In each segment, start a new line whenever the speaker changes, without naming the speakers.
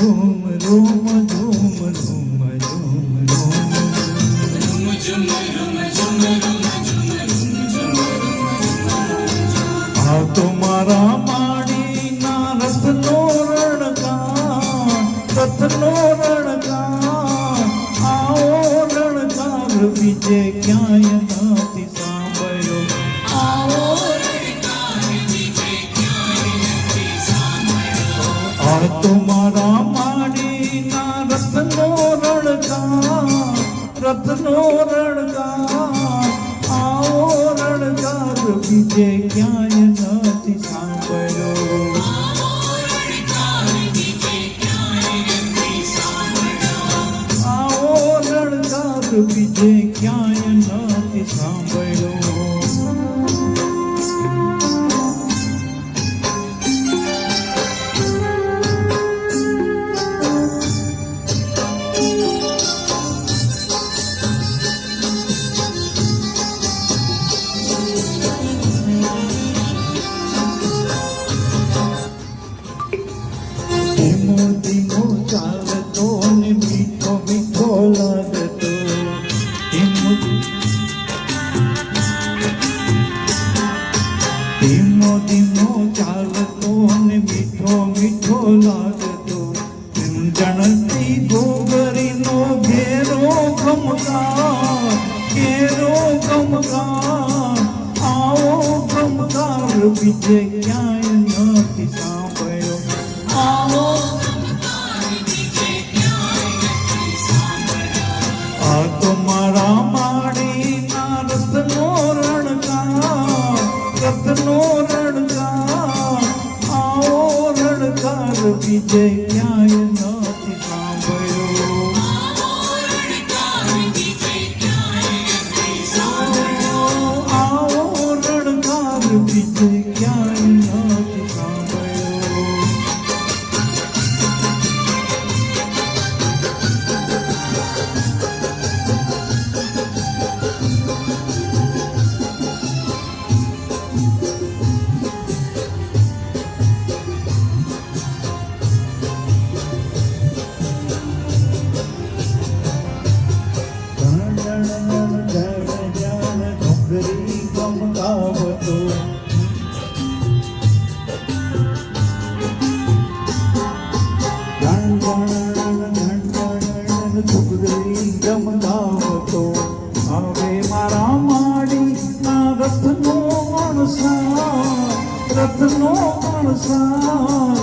ધૂમ રૂમ ધૂમ ધૂમ ધૂમ ધૂમ આ તો મારા માડીના રસનો રણકા રસનો તમારા માડીના રત્નો રણગા રત્નો રણગા આવો રણગાર બીજે ક્યાંય ન ધીમો ચાલતો અને મીઠો મીઠો લાગતો. જણતી ગોબરીનો ઘેરો ખમકાર ઘેરો ખમકાર આવો ખમકાર બીજે ક્યાંય નથી સાંભળ્યો. આવો આ તો મારા માડીના રથનો રણકાર રથનો રણકાર રથનો મણસા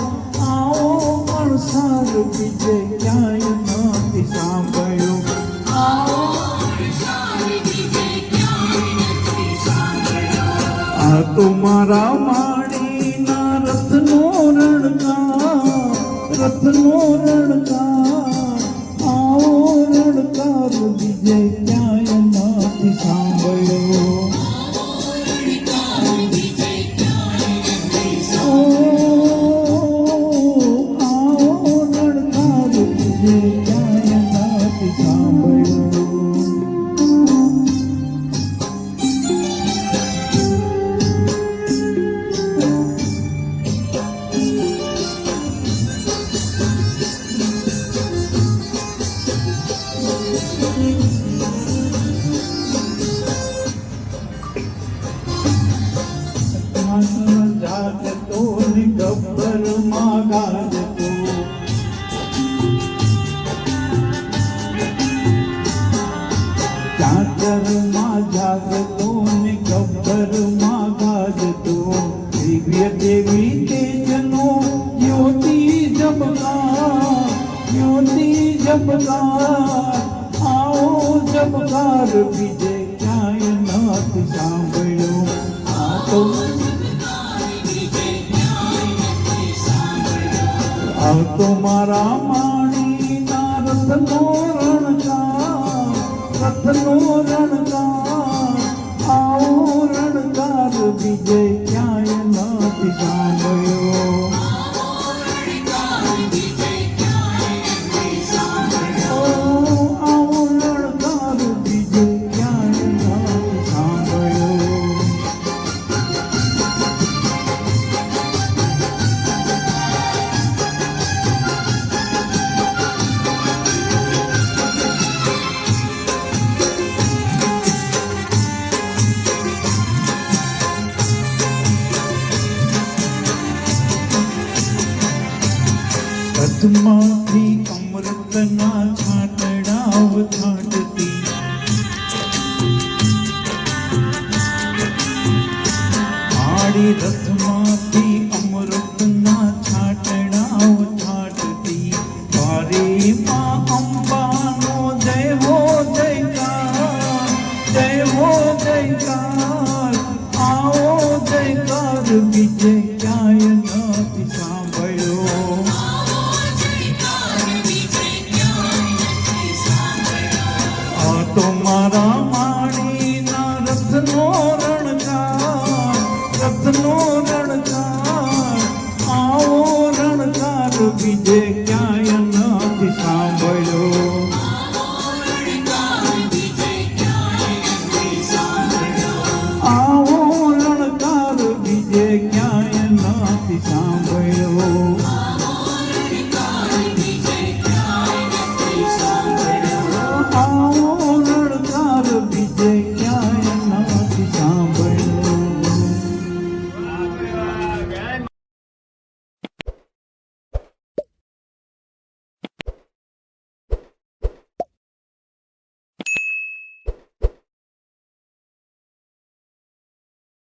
આવો મણસાર બીજે ક્યાંય નથી સાંભળ્યું આ તો મારા માડીના રણકાર રથનો રણકાર આવો મન જાગતો ને ગબ્બરમાં ગાજતો ચાદરમાં જાગતો ને ગબ્બરમાં ગાજતો દિવ્ય દેવી તેજનો જ્યોતિ જબકાર જ્યોતિ જબકાર આવો જબકાર બીજે ક્યાંય નાથ સાંભળ્યો મારા માણીના રથનો રણકાર રથનો રણકાર આવો રણકાર વિજય ક્યાંય નથી સાંભળ્યો રથમાંથી અમૃતના છાંટડાવ છાંટતી. આડી રથમાંથી અમૃતના છાંટડાવ છાંટતી. વારી માં રાગ બીજે ક્યાંય નથી સાંભળ્યો. આવો લણકાર બીજે ક્યાંય નથી સાંભળ્યો.